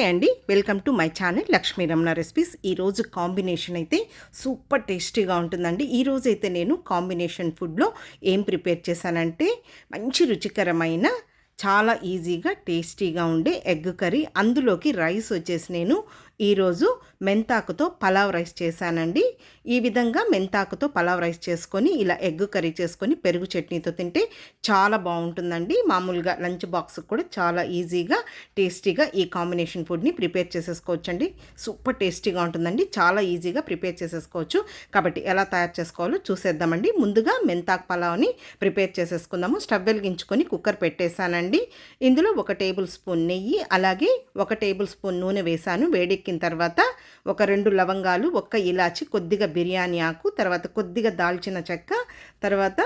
నమస్తే అండి. Welcome to my channel Lakshmi Ramana recipes. ఈరోజు కాంబినేషన్ అయితే సూపర్ టేస్టీగా ఉంటుందండి. ఈరోజు అయితే నేను కాంబినేషన్ ఫుడ్లో ఏం ప్రిపేర్ చేశానంటే మంచి రుచికరమైన చాలా ఈజీగా టేస్టీగా ఉండే ఎగ్ కర్రీ. అందులోకి రైస్ వచ్చేసి నేను ఈరోజు మెంతాకుతో పలావ్ రైస్ చేశానండి. ఈ విధంగా మెంతాకుతో పలావ్ రైస్ చేసుకొని ఇలా ఎగ్ కర్రీ చేసుకొని పెరుగు చట్నీతో తింటే చాలా బాగుంటుందండి. మామూలుగా లంచ్ బాక్స్కి కూడా చాలా ఈజీగా టేస్టీగా ఈ కాంబినేషన్ ఫుడ్ని ప్రిపేర్ చేసేసుకోవచ్చండి. సూపర్ టేస్టీగా ఉంటుందండి. చాలా ఈజీగా ప్రిపేర్ చేసేసుకోవచ్చు. కాబట్టి ఎలా తయారు చేసుకోవాలో చూసేద్దామండి. ముందుగా మెంతాకు పలావ్ని ప్రిపేర్ చేసేసుకుందాము. స్టవ్ వెలిగించుకొని కుక్కర్ పెట్టేశానండి. ఇందులో ఒక టేబుల్ స్పూన్ నెయ్యి అలాగే ఒక టేబుల్ స్పూన్ నూనె వేశాను. ఉడికిన తర్వాత ఒక రెండు లవంగాలు ఒక్క ఇలాచి కొద్దిగా బిర్యానీ ఆకు తర్వాత కొద్దిగా దాల్చిన చెక్క తర్వాత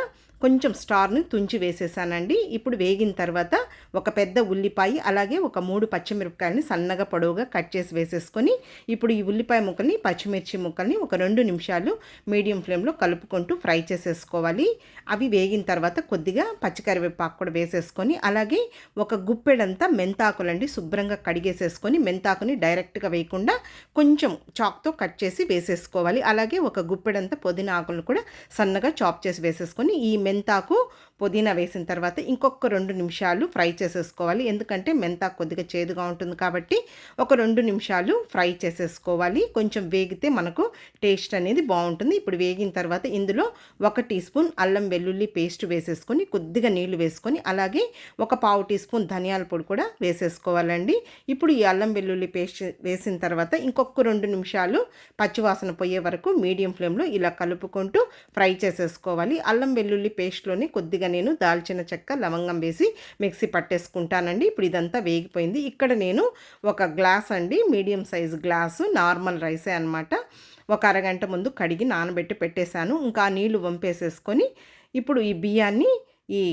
కొంచెం స్టార్ని తుంచి వేసేసానండి. ఇప్పుడు వేగిన తర్వాత ఒక పెద్ద ఉల్లిపాయ అలాగే ఒక మూడు పచ్చిమిరపకాయలని సన్నగా పొడవుగా కట్ చేసి వేసేసుకొని ఇప్పుడు ఈ ఉల్లిపాయ ముక్కల్ని పచ్చిమిర్చి ముక్కల్ని ఒక రెండు నిమిషాలు మీడియం ఫ్లేమ్లో కలుపుకుంటూ ఫ్రై చేసేసుకోవాలి. అవి వేగిన తర్వాత కొద్దిగా పచ్చికరివేపాకు కూడా వేసేసుకొని అలాగే ఒక గుప్పెడంతా మెంతాకులండి శుభ్రంగా కడిగేసేసుకొని మెంతాకుని డైరెక్ట్గా వేయకుండా కొంచెం చాక్తో కట్ చేసి వేసేసుకోవాలి. అలాగే ఒక గుప్పెడంతా పుదీనా ఆకులను కూడా సన్నగా చాప్ చేసి వేసేసుకొని ఈ మెంతాకు పుదీనా వేసిన తర్వాత ఇంకొక రెండు నిమిషాలు ఫ్రై చేసేసుకోవాలి. ఎందుకంటే మెంత కొద్దిగా చేదుగా ఉంటుంది కాబట్టి ఒక రెండు నిమిషాలు ఫ్రై చేసేసుకోవాలి. కొంచెం వేగితే మనకు టేస్ట్ అనేది బాగుంటుంది. ఇప్పుడు వేగిన తర్వాత ఇందులో ఒక టీ స్పూన్ అల్లం వెల్లుల్లి పేస్ట్ వేసేసుకొని కొద్దిగా నీళ్ళు వేసుకొని అలాగే ఒక పావు టీ స్పూన్ ధనియాల పొడి కూడా వేసేసుకోవాలండి. ఇప్పుడు ఈ అల్లం వెల్లుల్లి పేస్ట్ వేసిన తర్వాత ఇంకొక రెండు నిమిషాలు పచ్చివాసన పోయే వరకు మీడియం ఫ్లేమ్లో ఇలా కలుపుకుంటూ ఫ్రై చేసేసుకోవాలి. అల్లం వెల్లుల్లి పేస్ట్లోనే కొద్దిగా నేను దాల్చిన చెక్క లవంగం వేసి మిక్సీ పట్టేసుకుంటానండి. ఇప్పుడు ఇదంతా వేగిపోయింది. ఇక్కడ నేను ఒక గ్లాస్ అండి మీడియం సైజ్ గ్లాసు నార్మల్ రైసే అనమాట ఒక అరగంట ముందు కడిగి నానబెట్టి పెట్టేశాను. ఇంకా నీళ్ళు వంపేసేసుకొని ఇప్పుడు ఈ బియ్యాన్ని ఈ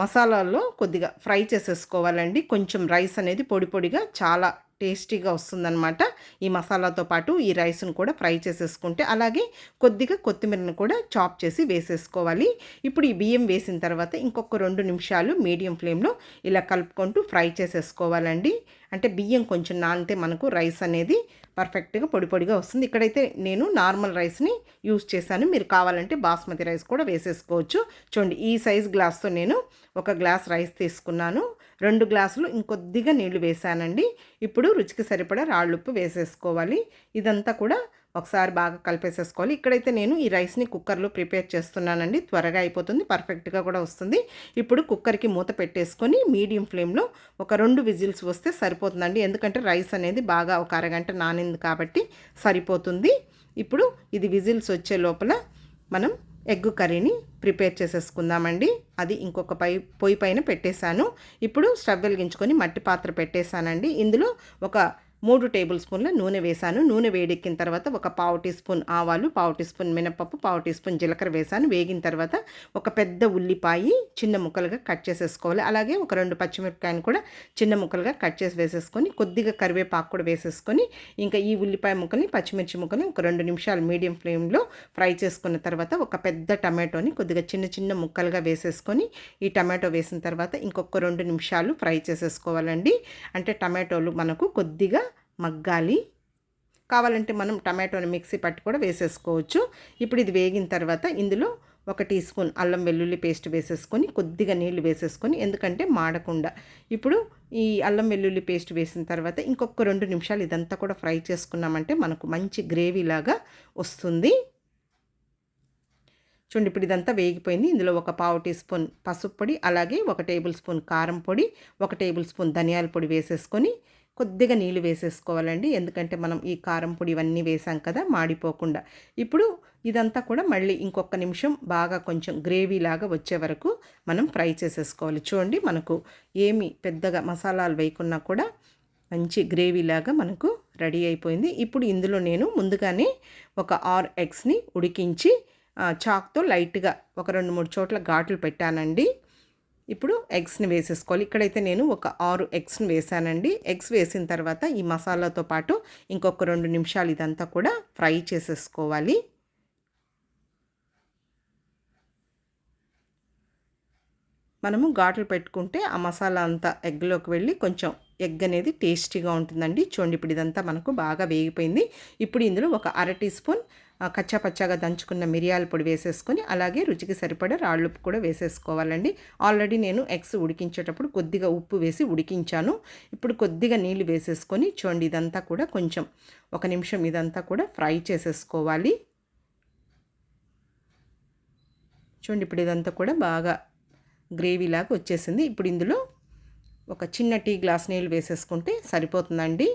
మసాలాల్లో కొద్దిగా ఫ్రై చేసేసుకోవాలండి. కొంచెం రైస్ అనేది పొడి పొడిగా చాలా టేస్టీగా వస్తుందన్నమాట. ఈ మసాలాతో పాటు ఈ రైస్ను కూడా ఫ్రై చేసేసుకుంటే అలాగే కొద్దిగా కొత్తిమీరను కూడా చాప్ చేసి వేసేసుకోవాలి. ఇప్పుడు ఈ బియ్యం వేసిన తర్వాత ఇంకొక రెండు నిమిషాలు మీడియం ఫ్లేమ్లో ఇలా కలుపుకుంటూ ఫ్రై చేసేసుకోవాలండి. అంటే బియ్యం కొంచెం నానితే మనకు రైస్ అనేది పర్ఫెక్ట్గా పొడి పొడిగా వస్తుంది. ఇక్కడైతే నేను నార్మల్ రైస్ని యూస్ చేశాను. మీరు కావాలంటే బాస్మతి రైస్ కూడా వేసేసుకోవచ్చు. చూడండి ఈ సైజ్ గ్లాస్తో నేను ఒక గ్లాస్ రైస్ తీసుకున్నాను. రెండు గ్లాసులు ఇంకొద్దిగా నీళ్ళు వేసానండి ఇప్పుడు రుచికి సరిపడా రాళ్ళుప్పు వేసేసుకోవాలి. ఇదంతా కూడా ఒకసారి బాగా కలిపేసేసుకోవాలి. ఇక్కడైతే నేను ఈ రైస్ని కుక్కర్లో ప్రిపేర్ చేస్తున్నానండి. త్వరగా అయిపోతుంది పర్ఫెక్ట్గా కూడా వస్తుంది. ఇప్పుడు కుక్కర్కి మూత పెట్టేసుకొని మీడియం ఫ్లేమ్లో ఒక రెండు విజిల్స్ వస్తే సరిపోతుందండి. ఎందుకంటే రైస్ అనేది బాగా ఒక అరగంట నానింది కాబట్టి సరిపోతుంది. ఇప్పుడు ఇది విజిల్స్ వచ్చే లోపల మనం ఎగ్ కర్రీని ప్రిపేర్ చేసేసుకుందామండి. అది ఇంకొక పై పొయ్యి పైన పెట్టేశాను. ఇప్పుడు స్టవ్ వెలిగించుకొని మట్టి పాత్ర పెట్టేశానండి. ఇందులో ఒక మూడు టేబుల్ స్పూన్ల నూనె వేశాను. నూనె వేడెక్కిన తర్వాత ఒక పావు టీ స్పూన్ ఆవాలు పావు టీ స్పూన్ మినపప్పు పావు టీ స్పూన్ జీలకర్ర వేశాను. వేగిన తర్వాత ఒక పెద్ద ఉల్లిపాయ చిన్న ముక్కలుగా కట్ చేసేసుకోవాలి. అలాగే ఒక రెండు పచ్చిమిరపకాయను కూడా చిన్న ముక్కలుగా కట్ చేసి వేసేసుకొని కొద్దిగా కరివేపాకు కూడా వేసేసుకొని ఇంకా ఈ ఉల్లిపాయ ముక్కల్ని పచ్చిమిర్చి ముక్కల్ని ఒక రెండు నిమిషాలు మీడియం ఫ్లేమ్లో ఫ్రై చేసుకున్న తర్వాత ఒక పెద్ద టమాటోని కొద్దిగా చిన్న చిన్న ముక్కలుగా వేసేసుకొని ఈ టమాటో వేసిన తర్వాత ఇంకొక రెండు నిమిషాలు ఫ్రై చేసేసుకోవాలండి. అంటే టమాటోలు మనకు కొద్దిగా మగ్గాలి. కావాలంటే మనం టమాటోని మిక్సీ పట్టి కూడా వేసేసుకోవచ్చు. ఇప్పుడు ఇది వేగిన తర్వాత ఇందులో ఒక టీ స్పూన్ అల్లం వెల్లుల్లి పేస్ట్ వేసేసుకొని కొద్దిగా నీళ్ళు వేసేసుకొని ఎందుకంటే మాడకుండా. ఇప్పుడు ఈ అల్లం వెల్లుల్లి పేస్ట్ వేసిన తర్వాత ఇంకొక రెండు నిమిషాలు ఇదంతా కూడా ఫ్రై చేసుకున్నామంటే మనకు మంచి గ్రేవీ లాగా వస్తుంది. చూడండి ఇప్పుడు ఇదంతా వేగిపోయింది. ఇందులో ఒక పావు టీ స్పూన్ పసుపు పొడి అలాగే ఒక టేబుల్ స్పూన్ కారం పొడి ఒక టేబుల్ స్పూన్ ధనియాల పొడి వేసేసుకొని కొద్దిగా నీళ్ళు వేసేసుకోవాలండి. ఎందుకంటే మనం ఈ కారం పొడి ఇవన్నీ వేసాం కదా మాడిపోకుండా. ఇప్పుడు ఇదంతా కూడా మళ్ళీ ఇంకొక నిమిషం బాగా కొంచెం గ్రేవీ లాగా వచ్చే వరకు మనం ఫ్రై చేసేసుకోవాలి. చూడండి మనకు ఏమి పెద్దగా మసాలాలు వేయకున్నా కూడా మంచి గ్రేవీ లాగా మనకు రెడీ అయిపోయింది. ఇప్పుడు ఇందులో నేను ముందుగానే ఒక ఆర్ ఎగ్స్ని ఉడికించి చాక్తో లైట్గా ఒక రెండు మూడు చోట్ల ఘాట్లు పెట్టానండి. ఇప్పుడు ఎగ్స్ని వేసేసుకోవాలి. ఇక్కడైతే నేను ఒక ఆరు ఎగ్స్ని వేసానండి. ఎగ్స్ వేసిన తర్వాత ఈ మసాలాతో పాటు ఇంకొక రెండు నిమిషాలు ఇదంతా కూడా ఫ్రై చేసేసుకోవాలి. మనము ఘాట్లు పెట్టుకుంటే ఆ మసాలా అంతా ఎగ్లోకి వెళ్ళి కొంచెం ఎగ్ అనేది టేస్టీగా ఉంటుందండి. చూడండి ఇప్పుడు ఇదంతా మనకు బాగా వేగిపోయింది. ఇప్పుడు ఇందులో ఒక అర టీ స్పూన్ కచ్చా పచ్చాగా దంచుకున్న మిరియాల పొడి వేసేసుకొని అలాగే రుచికి సరిపడా రాళ్ళు ఉప్పు కూడా వేసేసుకోవాలండి. ఆల్రెడీ నేను ఎగ్స్ ఉడికించేటప్పుడు కొద్దిగా ఉప్పు వేసి ఉడికించాను. ఇప్పుడు కొద్దిగా నీళ్ళు వేసేసుకొని చూడండి ఇదంతా కూడా కొంచెం ఒక నిమిషం ఇదంతా కూడా ఫ్రై చేసేసుకోవాలి. చూడండి ఇప్పుడు ఇదంతా కూడా బాగా గ్రేవీలాగా వచ్చేసింది. ఇప్పుడు ఇందులో ఒక చిన్న టీ గ్లాస్ నీళ్ళు వేసేసుకుంటే సరిపోతుందండి.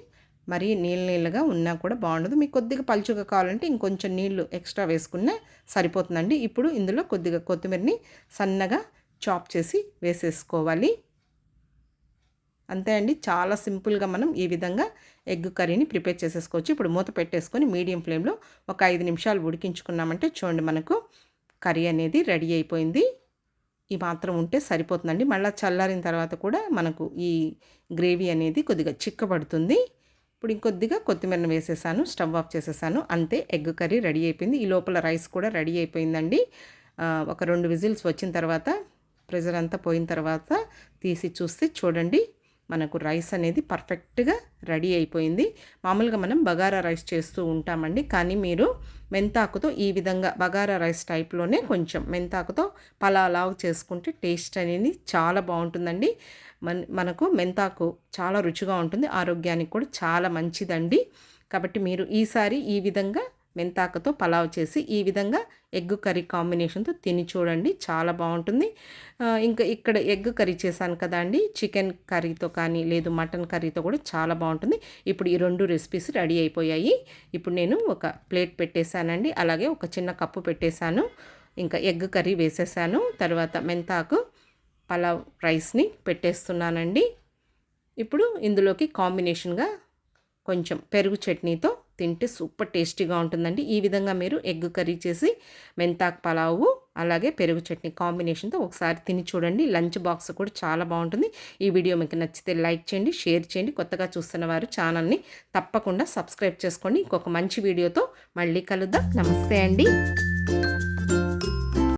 మరి నీళ్ళ నీళ్ళగా ఉన్నా కూడా బాగుండదు. మీకు కొద్దిగా పలుచుగా కావాలంటే ఇంకొంచెం నీళ్ళు ఎక్స్ట్రా వేసుకున్నా సరిపోతుందండి. ఇప్పుడు ఇందులో కొద్దిగా కొత్తిమీరని సన్నగా చాప్ చేసి వేసేసుకోవాలి. అంతే అండి. చాలా సింపుల్గా మనం ఈ విధంగా ఎగ్ కర్రీని ప్రిపేర్ చేసేసుకోవచ్చు. ఇప్పుడు మూత పెట్టేసుకొని మీడియం ఫ్లేమ్లో ఒక ఐదు నిమిషాలు ఉడికించుకున్నామంటే చూడండి మనకు కర్రీ అనేది రెడీ అయిపోయింది. ఈ మాత్రం ఉంటే సరిపోతుందండి. మళ్ళీ చల్లారిన తర్వాత కూడా మనకు ఈ గ్రేవీ అనేది కొద్దిగా చిక్కబడుతుంది. ఇప్పుడు ఇంకొద్దిగా కొత్తిమీరను వేసేసాను స్టవ్ ఆఫ్ చేసేసాను. అంతే ఎగ్ కర్రీ రెడీ అయిపోయింది. ఈ లోపల రైస్ కూడా రెడీ అయిపోయిందండి. ఒక రెండు విజిల్స్ వచ్చిన తర్వాత ప్రెజర్ అంతా పోయిన తర్వాత తీసి చూస్తే చూడండి. మనకు రైస్ అనేది పర్ఫెక్ట్గా రెడీ అయిపోయింది. మామూలుగా మనం బగారా రైస్ చేస్తూ ఉంటామండి. కానీ మీరు మెంతాకుతో ఈ విధంగా బగారా రైస్ టైప్లోనే కొంచెం మెంతాకుతో పలాలావు చేసుకుంటే టేస్ట్ అనేది చాలా బాగుంటుందండి. మన మనకు మెంతాకు చాలా రుచిగా ఉంటుంది. ఆరోగ్యానికి కూడా చాలా మంచిదండి. కాబట్టి మీరు ఈసారి ఈ విధంగా మెంతాకుతో పలావ్ చేసి ఈ విధంగా ఎగ్ కర్రీ కాంబినేషన్తో తిని చూడండి. చాలా బాగుంటుంది. ఇంకా ఇక్కడ ఎగ్ కర్రీ చేశాను కదా అండి. చికెన్ కర్రీతో కానీ లేదు మటన్ కర్రీతో కూడా చాలా బాగుంటుంది. ఇప్పుడు ఈ రెండు రెసిపీస్ రెడీ అయిపోయాయి. ఇప్పుడు నేను ఒక ప్లేట్ పెట్టేశానండి. అలాగే ఒక చిన్న కప్పు పెట్టేశాను. ఇంకా ఎగ్ కర్రీ వేసేసాను తర్వాత మెంతాకు పలావ్ రైస్ని పెట్టేస్తున్నానండి. ఇప్పుడు ఇందులోకి కాంబినేషన్గా కొంచెం పెరుగు చట్నీతో తింటే సూపర్ టేస్టీగా ఉంటుందండి. ఈ విధంగా మీరు ఎగ్ కర్రీ చేసి మెంతాక్ పలావు అలాగే పెరుగు చట్నీ కాంబినేషన్తో ఒకసారి తిని చూడండి. లంచ్ బాక్స్ కూడా చాలా బాగుంటుంది. ఈ వీడియో మీకు నచ్చితే లైక్ చేయండి షేర్ చేయండి. కొత్తగా చూస్తున్న వారు ఛానల్ని తప్పకుండా సబ్స్క్రైబ్ చేసుకోండి. ఇంకొక మంచి వీడియోతో మళ్ళీ కలుద్దాం. నమస్తే అండి.